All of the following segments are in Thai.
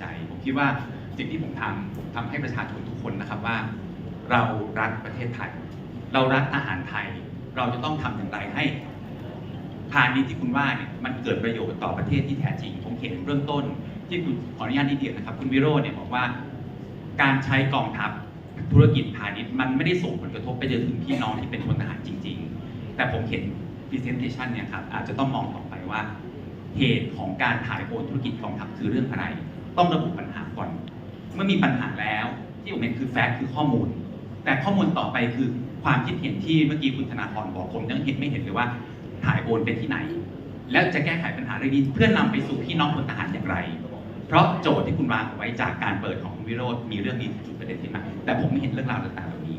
ใจผมคิดว่าสิ่งที่ผมทำผมทำให้ประชาชนทุกคนนะครับว่า เรารักประเทศไทย เรารักอาหารไทย เราจะต้องทำอย่างไรให้พาณิชย์ที่คุณว่าเนี่ยมันเกิดประโยชน์ต่อประเทศที่แท้จริง ผมเห็นเบื้องต้น ที่คุณขออนุญาตนิดเดียวนะครับ คุณวิโรจน์เนี่ยบอกว่า การใช้กองทัพธุรกิจพาณิชย์มันไม่ได้ส่งผลกระทบไปจนถึงพี่น้องที่เป็นพลทหารจริง ๆ แต่ผมเห็น presentation เนี่ยครับอาจจะต้องมองต่อไปว่าเหตุของการถ่ายโอนธุรกิจกองทัพคือเรื่องอะไร ต้องระบุปัญหาก่อน เมื่อมีปัญหาแล้ว ที่ผมเห็นคือแฟกต์คือข้อมูล แต่ข้อมูลต่อไปคือความคิดเห็นที่เมื่อกี้คุณธนาธรบอกผมยังเห็นไม่เห็นเลยว่าถ่ายโอนไปที่ไหน แล้วจะแก้ไขปัญหาเรื่องนี้เพื่อนำไปสู่พี่น้องพลทหารอย่างไร เพราะโจทย์ที่คุณวางไว้จากการเปิดของวิโรธมีเรื่องนี้จุดประเด็นขึ้นมาแต่ผมไม่เห็นเรื่องราวต่างๆเหล่านี้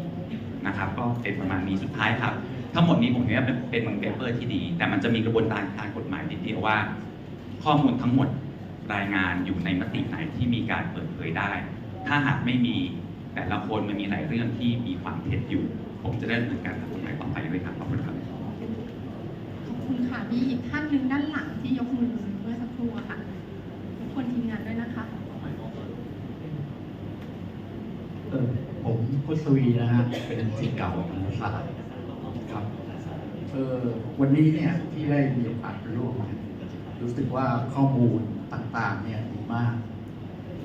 นะครับก็เป็นประมาณนี้สุดท้ายครับ ทั้งหมดนี้ผมคิดว่าเป็นเป็นเปเปอร์ที่ดี แต่มันจะมีกระบวนการทางกฎหมายนิดเดียวว่า ข้อมูลทั้งหมด รายงานอยู่ในมติไหนที่มีการเปิดเผยได้ ถ้าหากไม่มีแต่ละคนมันมีหลายเรื่องที่มีความเท็จอยู่ ผมจะได้ดำเนินการทางกฎหมายต่อไปด้วยครับขอบคุณครับขอบคุณค่ะมีอีกท่านหนึ่งด้านหลังที่ยกมือเมื่อสักครู่อะค่ะรบกวนทีมงานด้วยนะคะเออผมพุทธวีนะฮะเป็นศิษย์เก่าของธรรมศาสตร์ครับเออวันนี้เนี่ยที่ได้มีโอกาสไปร่วมเนี่ยรู้สึกว่าข้อมูล ต่างๆเนี่ยดีมาก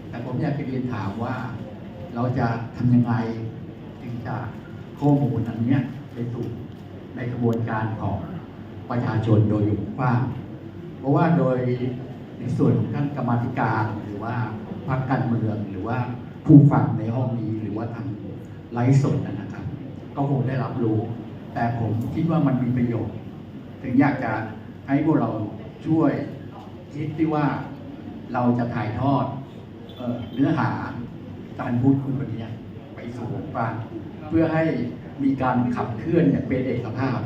แต่ผมอยากจะเรียนถามว่าเราจะทำยังไงถึงจะข้อมูลอันเนี้ยไปสู่ในกระบวนการของประชาชนโดยกว้างเพราะว่าโดยในส่วนของท่านกรรมธิการหรือว่าพรรคการเมืองหรือว่าผู้ฟังในห้องนี้หรือว่าทางไลฟ์สดนะครับ ก็คงได้รับรู้ แต่ผมคิดว่ามันมีประโยชน์ ถึงอยากจะให้พวกเราช่วยคิดที่ว่า เราจะถ่ายทอดเออเนื้อหาการพูดคุยวันนี้ไปสู่วงกว้างเพื่อให้มีการขับเคลื่อนอย่างเป็นเอกภาพ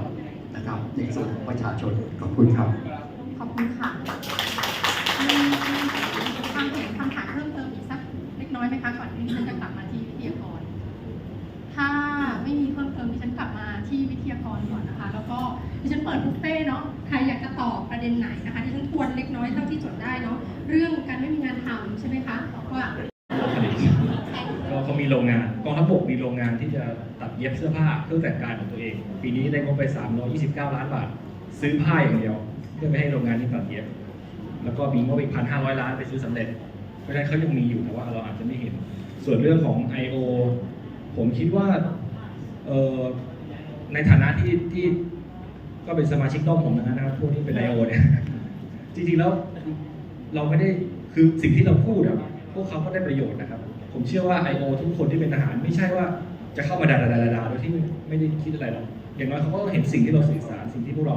นะครับในส่วนของประชาชนขอบคุณครับ ขอบคุณค่ะมีความเห็นคำถามเพิ่มเติมอีกสักเล็กน้อยไหมคะก่อนที่ดิฉันจะกลับมาที่วิทยากร ถ้าไม่มีเพิ่มเติมดิฉันกลับมาที่วิทยาก รก่อนนะคะ แล้วก็ดิฉันเปิดบุฟเฟ่เนาะใครอยากจะตอบประเด็นไหนนะคะดิฉันทวนเล็กน้อยเท่าที่จดได้เนาะเรื่องการไม่มีงานทำใช่ไหมคะว่าก็เขามีโรงงานกองทัพบกมีโรงงานที่จะตัดเย็บเสื้อผ้าเครื่องแต่งกายของตัวเอง ปีนี้ได้งบไป 329 ล้านบาท ซื้อผ้าอย่างเดียว เพื่อไปให้โรงงานที่ตัดเย็บ แล้วก็มีงบอีกพันห้าร้อยล้านไปซื้อสำเร็จ เพราะฉะนั้นเขายังมีอยู่แต่ว่าเราอาจจะไม่เห็น ส่วนเรื่องของ I.O. ผมคิดว่าเออ ในฐานะที่ที่ก็เป็นสมาชิกด้อมผมนะครับพวกที่เป็น I.O. เนี่ยจริงๆแล้วเราไม่ได้คือสิ่งที่เราพูดอะพวกเขาก็ได้ประโยชน์นะครับ ผมเชื่อว่า I.O. ทุกคนที่เป็นทหารไม่ใช่ว่าจะเข้ามาด่าด่าด่าโดยที่ไม่ได้คิดอะไรหรอกอย่างน้อยเขาก็เห็นสิ่งที่เราสื่อสารสิ่งที่พวกเรา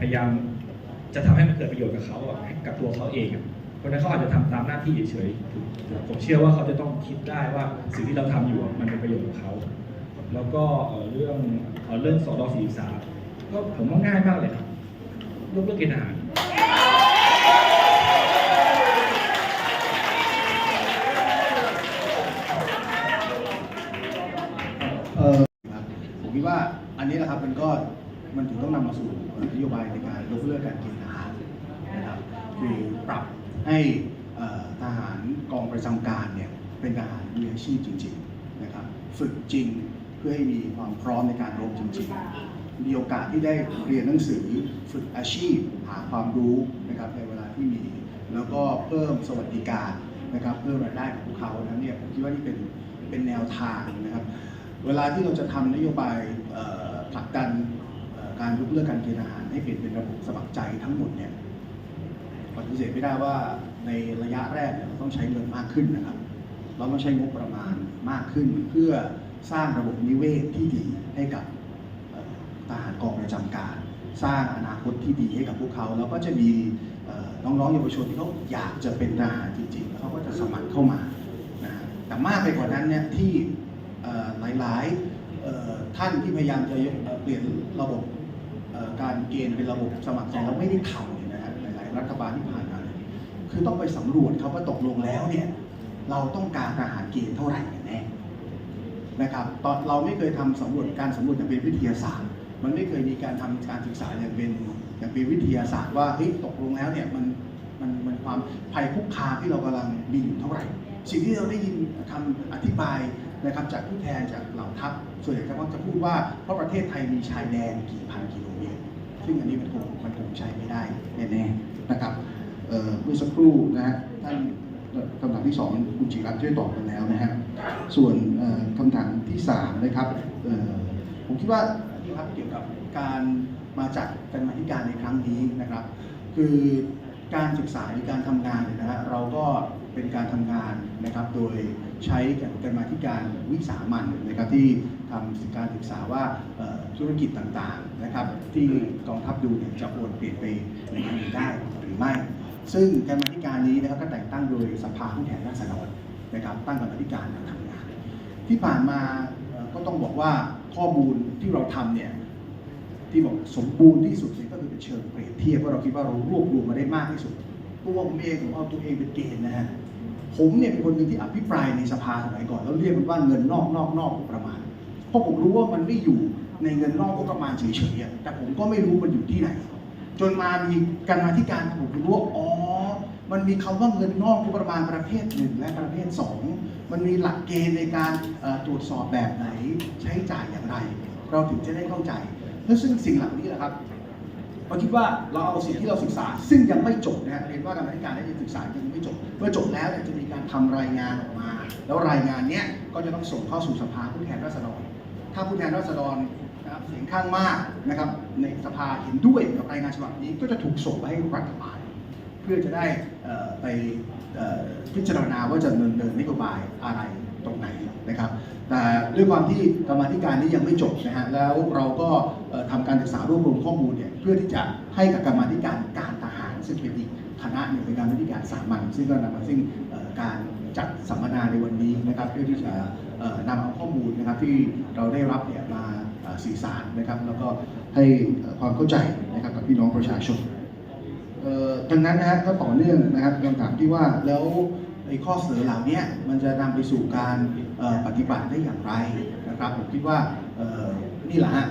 พยายามจะทำให้มันเกิดประโยชน์กับเขาอะกับตัวเขาเองอะเพราะฉะนั้นเขาอาจจะทำตามหน้าที่เฉยๆผมเชื่อว่าเขาจะต้องคิดได้ว่าสิ่งที่เราทำอยู่มันเป็นประโยชน์กับเขา แล้วก็เรื่องเรื่องสอดอสี่สามก็ผมว่าง่ายมากเลยครับยกเลิกเกณฑ์ทหารผมคิดว่าอันนี้แหละครับมันก็มันถึงต้องนำมาสู่นโยบายในการยกเลิกการเกณฑ์ทหารนะครับคือปรับให้ทหารกองประจำการเนี่ยเป็นทหารมืออาชีพจริงๆนะครับฝึกจริง เพื่อให้มีความพร้อมในการรบจริงๆ มีโอกาสที่ได้เรียนหนังสือฝึกอาชีพ หาความรู้นะครับในเวลาที่มี แล้วก็เพิ่มสวัสดิการนะครับเพิ่มรายได้ของพวกเขานั้นเนี่ยผมคิดว่านี่เป็นเป็นแนวทางนะครับ เวลาที่เราจะทำนโยบายผลักดันการยกเลิกการเกณฑ์ทหารให้เปลี่ยนเป็นระบบสมัครใจทั้งหมดเนี่ยปฏิเสธไม่ได้ว่าในระยะแรกเราต้องใช้เงินมากขึ้นนะครับ เราต้องใช้งบประมาณมากขึ้นเพื่อ สร้างระบบนิเวศที่ดีให้กับทหารกองประจำการ สร้างอนาคตที่ดีให้กับพวกเขา แล้วก็จะมีน้องๆเยาวชนที่เขาอยากจะเป็นทหารจริงๆเขาก็จะสมัครเข้ามานะแต่มากไปกว่านั้นเนี่ยที่หลายๆท่านที่พยายามจะเปลี่ยนระบบการเกณฑ์เป็นระบบสมัครใจแล้วไม่ได้ทำเนี่ยนะฮะหลายๆรัฐบาลที่ผ่านมาคือต้องไปสำรวจครับว่าตกลงแล้วเนี่ยเราต้องการทหารเกณฑ์เท่าไหร่แน่ นะครับตอนเราไม่เคยทำสำรวจการสำรวจอย่างเป็นวิทยาศาสตร์ มันไม่เคยมีการทำการศึกษาอย่างเป็นอย่างเป็นวิทยาศาสตร์ว่าเฮ้ยตกลงแล้วเนี่ยมันมันมันความภัยคุกคามที่เรากำลังมีอยู่เท่าไหร่ สิ่งที่เราได้ยินคำอธิบายนะครับจากผู้แทนจากเหล่าทัพส่วนใหญ่ก็มักจะพูดว่าเพราะประเทศไทยมีชายแดนกี่พันกิโลเมตรซึ่งอันนี้มันคงมันคงใช้ไม่ได้แน่ๆนะครับอ่อเมื่อสักครู่นะฮะท่าน คำถามที่สองคุณจิรัตน์ช่วยตอบกันแล้วนะฮะส่วนคำถามที่สามนะครับผมคิดว่านี่ครับเกี่ยวกับการมาจากการมาธิการในครั้งนี้นะครับ คือการศึกษาหรือการทำงานเนี่ยนะฮะเราก็เป็นการทำงานนะครับ โดยใช้การมาธิการวิสามันนะครับที่ทำการศึกษาว่าธุรกิจต่างๆนะครับ ที่กองทัพดูเนี่ยจะโอนเปลี่ยนไปในครั้งนี้ได้หรือไม่ ซึ่งการมาธิการนี้นะครับก็แต่งตั้งโดยสภาผู้แทนราษฎรนะครับ ตั้งกรรมธิการมาทำงาน ที่ผ่านมาก็ต้องบอกว่าข้อมูลที่เราทำเนี่ยที่บอกสมบูรณ์ที่สุดเนี่ยก็คือเป็นเชิงเปรียบเทียบว่าเราคิดว่าเรารวบรวมมาได้มากที่สุดตัวผมเองผมเอาตัวเองเป็นเกณฑ์นะฮะผมเนี่ยเป็นคนหนึ่งที่อภิปรายในสภาสมัยก่อนแล้วเรียกมันว่าเงินนอกนอกนอกประมาณ เพราะผมรู้ว่ามันไม่อยู่ในเงินนอกงบประมาณเฉยๆแต่ผมก็ไม่รู้มันอยู่ที่ไหน จนมามีการมาธิการผมรู้ว่าอ๋อ มันมีคำว่าเงินนอกงบประมาณประเภทหนึ่งและประเภทสองมันมีหลักเกณฑ์ในการตรวจสอบแบบไหนใช้จ่ายอย่างไร เราถึงจะได้เข้าใจแล้วซึ่งสิ่งเหล่านี้แหละครับเราคิดว่าเราเอาสิ่งที่เราศึกษา ซึ่งยังไม่จบนะฮะเรียนว่ากรรมาธิการได้ศึกษายังไม่จบ เมื่อจบแล้วเนี่ยจะมีการทำรายงานออกมา แล้วรายงานเนี้ยก็จะต้องส่งเข้าสู่สภาผู้แทนราษฎร ถ้าผู้แทนราษฎรนะครับเสียงข้างมากนะครับในสภาเห็นด้วยกับรายงานฉบับนี้ก็จะถูกส่งไปให้รัฐบาล พื่อจะได้ไปพิจารณาว่าจะดำเนินเนินนโยบายอะไรตรงไหนนะครับแต่ด้วยความที่กรรมธิการนี้ยังไม่จบนะฮะแล้วเราก็เอ่อทำการศึกษารวบรวมข้อมูลเนี่ยเพื่อที่จะให้กับกรรมธิการการทหารซึ่งเป็นอีกคณะหนึ่งเป็นการบริการสามัญซึ่งก็นำมาซึ่งการจัดสัมมนาในวันนี้นะครับเพื่อที่จะนำเอาข้อมูลนะครับที่เราได้รับเนี่ยมาสื่อสารนะครับ แล้วก็ให้ความเข้าใจนะครับกับพี่น้องประชาชน ดังนั้นนะฮะก็ต่อเนื่องนะครับคำถามที่ว่าแล้วไอ้ข้อเสนอเหล่านี้มันจะนำไปสู่การปฏิบัติได้อย่างไรนะครับผมคิดว่านี่แหละฮะ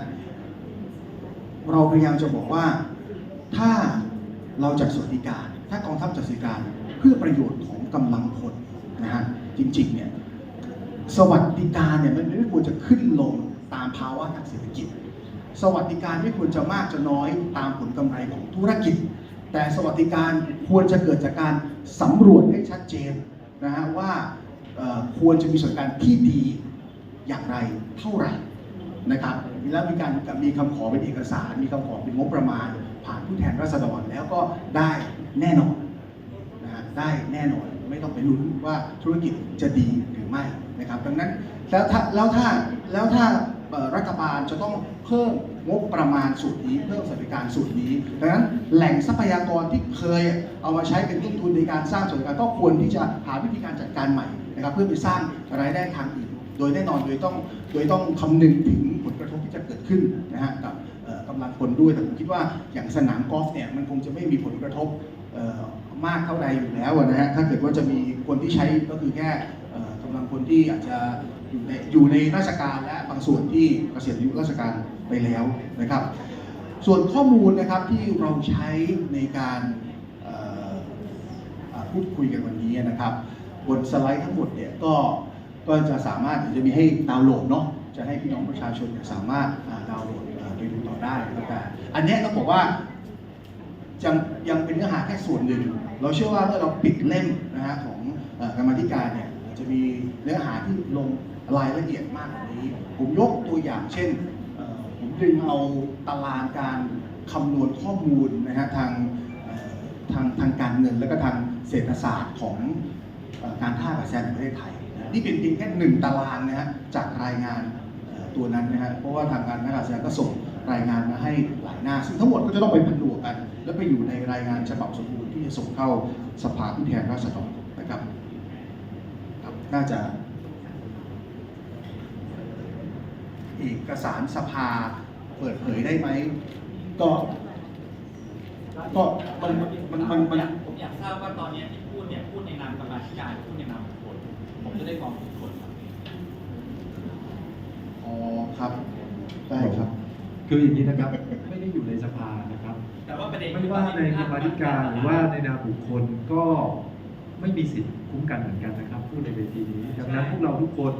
เราพยายามจะบอกว่าถ้าเราจัดสวัสดิการ ถ้ากองทัพจัดสวัสดิการเพื่อประโยชน์ของกำลังพลนะฮะจริงๆเนี่ยสวัสดิการเนี่ยมันไม่ควรจะขึ้นลงตามภาวะทางเศรษฐกิจ สวัสดิการไม่ควรจะมากจะน้อยตามผลกำไรของธุรกิจ แต่สวัสดิการควรจะเกิดจากการสำรวจให้ชัดเจนนะฮะว่าควรจะมีสวัสดิการที่ดีอย่างไรเท่าไหร่นะครับแล้วมีการมีคำขอเป็นเอกสาร มีคำขอเป็นงบประมาณ ผ่านผู้แทนราษฎรแล้วก็ได้แน่นอนนะฮะได้แน่นอนไม่ต้องไปลุ้นว่าธุรกิจจะดีหรือไม่นะครับ ดังนั้นแล้วถ้าแล้วถ้าแล้วถ้า รัฐบาลจะต้องเพิ่มงบประมาณสูตรนี้ เพิ่มสวัสดิการสูตรนี้ดังนั้นแหล่งทรัพยากรที่เคยเอามาใช้เป็นต้นทุนในการสร้างสวัสดิการก็ควรที่จะหาวิธีการจัดการใหม่นะครับเพื่อไปสร้างรายได้ทางอื่นโดยแน่นอนโดยต้องโดยต้องคำนึงถึงผลกระทบที่จะเกิดขึ้นนะฮะกับกำลังคนด้วยแต่ผมคิดว่าอย่างสนามกอล์ฟเนี่ยมันคงจะไม่มีผลกระทบมากเท่าใดอยู่แล้วนะฮะถ้าเกิดว่าจะมีคนที่ใช้ก็คือแค่กำลังคนที่อาจจะ อยู่ในอยู่ในราชการและบางส่วนที่เกษียณอายุราชการไปแล้วนะครับ ส่วนข้อมูลนะครับที่เราใช้ในการพูดคุยกันวันนี้นะครับ บนสไลด์ทั้งหมดเนี่ยก็ก็จะสามารถจะมีให้ดาวน์โหลดเนาะจะให้พี่น้องประชาชนสามารถดาวน์โหลดไปดูต่อได้นะครับแต่อันนี้ต้องบอกว่ายังยังเป็นเนื้อหาแค่ส่วนหนึ่ง เราเชื่อว่าเมื่อเราปิดเล่มนะฮะของกรรมธิการเนี่ยจะมีเนื้อหาที่ลง รายละเอียดมากกว่านี้ ผมยกตัวอย่างเช่น ผมดึงเอาตารางการคำนวณข้อมูลนะฮะทางทางทางการเงินและก็ทางเศรษฐศาสตร์ของการท่าอากาศยานแห่งประเทศไทยนะนี่เป็นเพียงแค่หนึ่งตารางนะฮะจากรายงานตัวนั้นนะฮะเพราะว่าทางการท่าอากาศยานก็ส่งรายงานมาให้หลายหน้า ซึ่งทั้งหมดก็จะต้องไปผนวกกัน แล้วไปอยู่ในรายงานฉบับสมบูรณ์ที่จะส่งเข้าสภาผู้แทนราษฎรนะครับครับน่าจะ เอกสารสภาเปิดเผยได้ไหม ก็ก็มันมันมันมันผมอยากทราบว่าตอนนี้ที่พูดเนี่ยพูดในนามกรรมาธิการพูดในนามบุคคลผมจะได้มองทุกคนครับอ๋อครับ ได้ครับ คืออย่างนี้นะครับ ไม่ได้อยู่ในสภานะครับนะครับ แต่ว่าประเด็นไม่ว่าในกรรมาธิการหรือว่าในนามบุคคลก็ไม่มีสิทธิ์คุ้มกันเหมือนกันนะครับ พูดในเวทีนี้ดังนั้นพวกเราทุกคน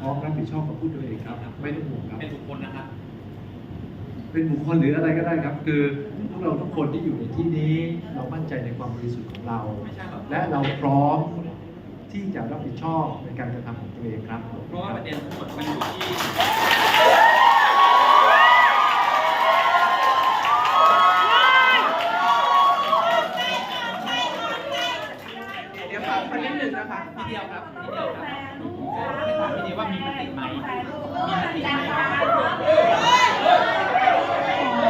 พร้อมรับผิดชอบกับพูดตัวเองครับ ไม่ต้องห่วงครับ เป็นบุคคลนะครับ เป็นบุคคลหรืออะไรก็ได้ครับ คือพวกเราทุกคนที่อยู่ในที่นี้ เรามั่นใจในความบริสุทธิ์ของเรา ไม่ใช่หรอกและเราพร้อมที่จะรับผิดชอบในการกระทำของตัวเองครับ เพราะว่าประเด็นทั้งหมดมันอยู่ที่ เดี๋ยวฝากคนนิดหนึ่งนะคะ พี่เดียวครับพี่เดียวครับไม่ถามพี่เดียวว่ามีมติไหมมีมติไหม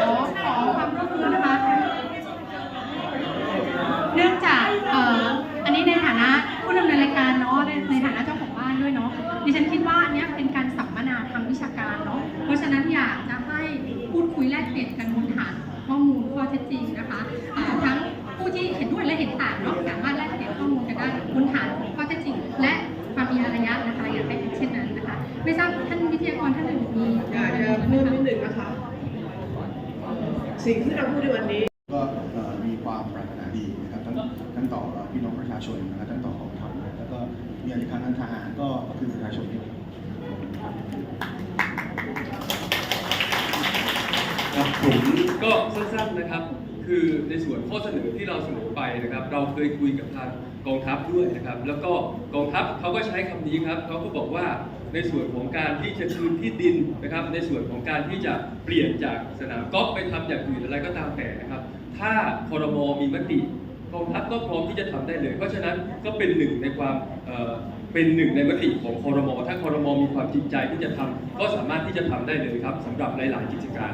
ขอขอความร่วมมือนะคะ เนื่องจากเอ่ออันนี้ในฐานะผู้ดำเนินรายการเนาะในในฐานะเจ้าของบ้าน ดิฉันคิดว่าอันนี้เป็นการสัมมนาทางวิชาการเนาะ เพราะฉะนั้นอยากจะให้พูดคุยแลกเปลี่ยนกันบนฐานข้อมูลข้อเท็จจริงนะคะทั้งผู้ที่เห็นด้วยและเห็นต่างเนาะสามารถแลกเปลี่ยนข้อมูลกันได้บนฐานข้อเท็จจริง และความมีอารยะนะคะอยากให้เป็นเช่นนั้นนะคะ ไม่ทราบท่านวิทยากรท่านอื่นมีอยากจะพูดนิดหนึ่งนะคะ สิ่งที่เราพูดในวันนี้ก็มีความปรารถนาดีนะครับทั้งทั้งต่อพี่น้องประชาชนนะครับทั้งต่อกอง มีอาคารทางทหารก็คือประชาชนนี่แหละครับครับผมก็สั้นๆนะครับ คือในส่วนข้อเสนอที่เราเสนอไปนะครับ เราเคยคุยกับทางกองทัพด้วยนะครับ แล้วก็กองทัพเขาก็ใช้คำนี้ครับเขาก็บอกว่าในส่วนของการที่จะคืนที่ดินนะครับ ในส่วนของการที่จะเปลี่ยนจากสนามกอล์ฟไปทำอย่างอื่นอะไรก็ตามแต่นะครับ ถ้าคอรมอมีมติ กองทัพก็พร้อมที่จะทำได้เลย เพราะฉะนั้นก็เป็นหนึ่งในความเเป็นหนึ่งในมติของคอรมอถ้าคอรมอมีความจริงใจที่จะทำก็สามารถที่จะทำได้เลยครับสำหรับหลาย ๆ กิจการ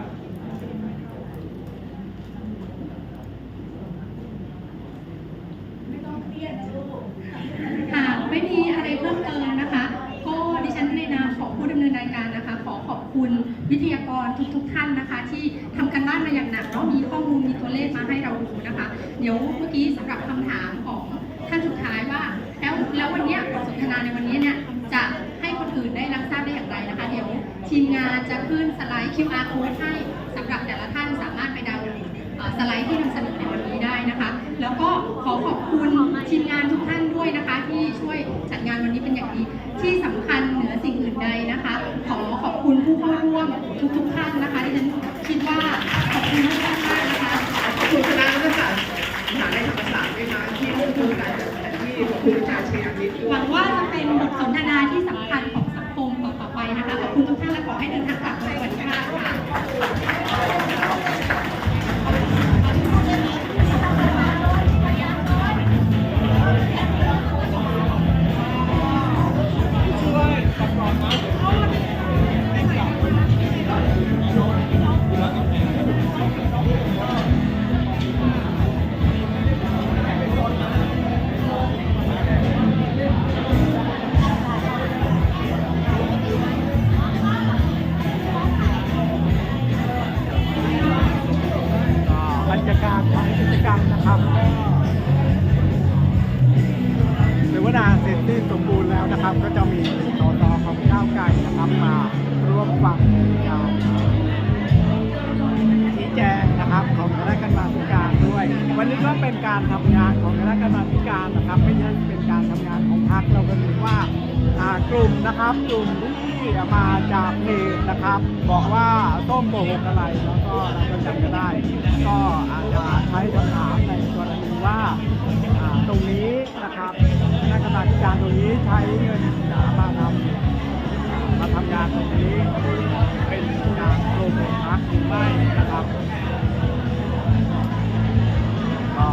หากไม่มีอะไรเพิ่มเติมนะคะ ก็ดิฉันในนามของผู้ดำเนินรายการนะคะ ขอขอบคุณวิทยากรทุกๆท่านนะคะ ที่ทำกันบ้านมาอย่างหนักเนาะมีข้อมูลมีตัวเลขมาให้เราดูนะคะ เดี๋ยวเมื่อกี้สำหรับคำถามของท่านสุดท้ายว่า แล้วแล้ววันเนี้ยบทสนทนาในวันนี้เนี่ยจะให้คนอื่นได้รับทราบได้อย่างไรนะคะ เดี๋ยวทีมงาน จะขึ้นสไลด์ QR code ให้สำหรับแต่ละท่านสามารถไปดาวน์โหลดเอ่อสไลด์ที่นำเสนอในวันนี้ได้นะคะ แล้วก็ขอขอบคุณทีมงานทุกท่านด้วยนะคะ ที่ช่วยจัดงานวันนี้เป็นอย่างดีที่สำคัญเหนือสิ่งอื่นใดนะคะ ขอขอบคุณผู้เข้าร่วมทุกๆท่านนะคะที่ฉันคิดว่าขอบคุณทุกท่านมากนะคะคุณคณะรัฐศาสตร์มหาลัยธรรมศาสตร์ด้วยนะที่ร่วมทุนกันแต่ที่ขอบคุณอาจารย์ชยามิตรด้หววัยงว่าจะเป็นบทสนทนาที่สำคัญ คุณทุกท่านและ นของพรรคเราก็ถือว่ากลุ่มนะครับกลุ่มที่มาจากเพจนะครับ บอกว่าต้มโกหกอะไรแล้วก็เราก็จำก็ได้ ก็อาจจะใช้คำถามในกรณีว่าตรงนี้นะครับคณะกรรมาธิการตรงนี้ใช้เงินมาทำมาทำงานตรงนี้เป็นการโปรโมทพรรคหรือไม่นะครับก็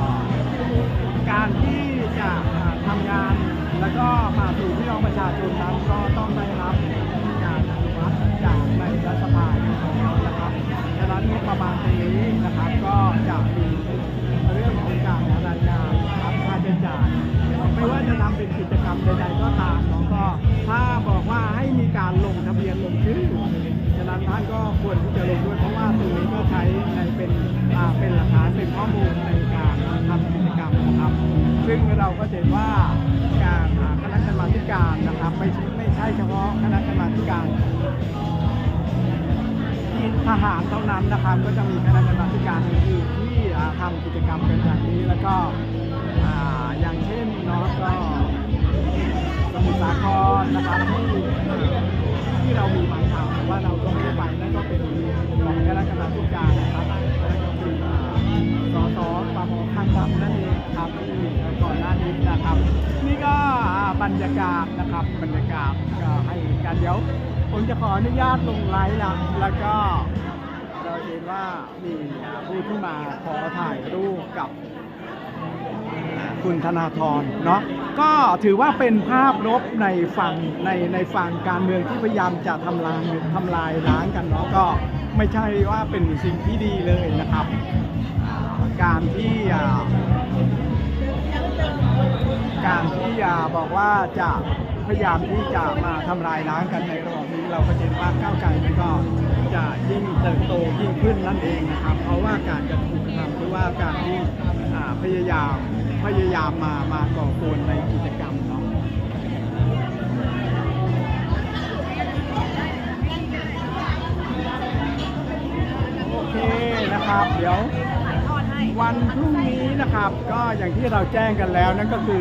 การที่จะ แล้วก็มาสู่พี่น้องประชาชนนั้นก็ต้องได้รับการอนุมัติจากในรัฐสภาอยู่แล้วนะครับฉะนั้นงบประมาณนี้นะครับก็จะมีเรื่องของการรายงานนะครับค่าใช้จ่ายไม่ว่าจะทำเป็นกิจกรรมใดๆก็ตามเนาะก็ถ้าบอกว่าให้มีการลงทะเบียนลงชื่อฉะนั้นท่านก็ควรที่จะลงด้วยเพราะว่าตรงนี้ก็ใช้ในเป็นอ่าเป็นหลักฐานเป็นข้อมูลในการทำกิจกรรมนะครับ ซึ่งเราก็เห็นว่า ไม่ใช่ไม่ใช่เฉพาะคณะกรรมาธิการทหารเท่านั้นนะครับ ก็จะมีคณะกรรมาธิการอื่นที่อ่าทำกิจกรรมกันอย่างนี้แล้วก็อย่างเช่นเนาะก็สมุทรสาครนะครับที่ที่เรามีหมายข่าวว่าเราก็ไม่ได้ไปนั่นก็เป็นของคณะกรรมาธิการนะครับ สสปมข้างดำนั่นเองครับที่ก่อนหน้านี้นะครับ นี่ก็บรรยากาศนะครับบรรยากาศก็ให้กันเดี๋ยวผมจะขออนุญาตลงไลฟ์ละแล้วก็เราเห็นว่ามีผู้ที่มาขอถ่ายรูปกับคุณธนาธรเนาะก็ถือว่าเป็นภาพลบในฝั่งในในฝั่งการเมืองที่พยายามจะทำลายทำลายล้างกันเนาะก็ไม่ใช่ว่าเป็นสิ่งที่ดีเลยนะครับ การที่การที่บอกว่าจะพยายามที่จะมาทำลายล้างกันในระหว่างนี้เราก็จะเห็นว่าก้าวไกลมันก็จะยิ่งเติบโตยิ่งขึ้นนั่นเองนะครับ เพราะว่าการกระทำกทำหรือว่าการที่พยายามพยายามมามาก่อกวนในกิจกรรมเนาะโอเคนะครับ เดี๋ยว วันพรุ่งนี้นะครับ ก็อย่างที่เราแจ้งกันแล้วนั่นก็คือ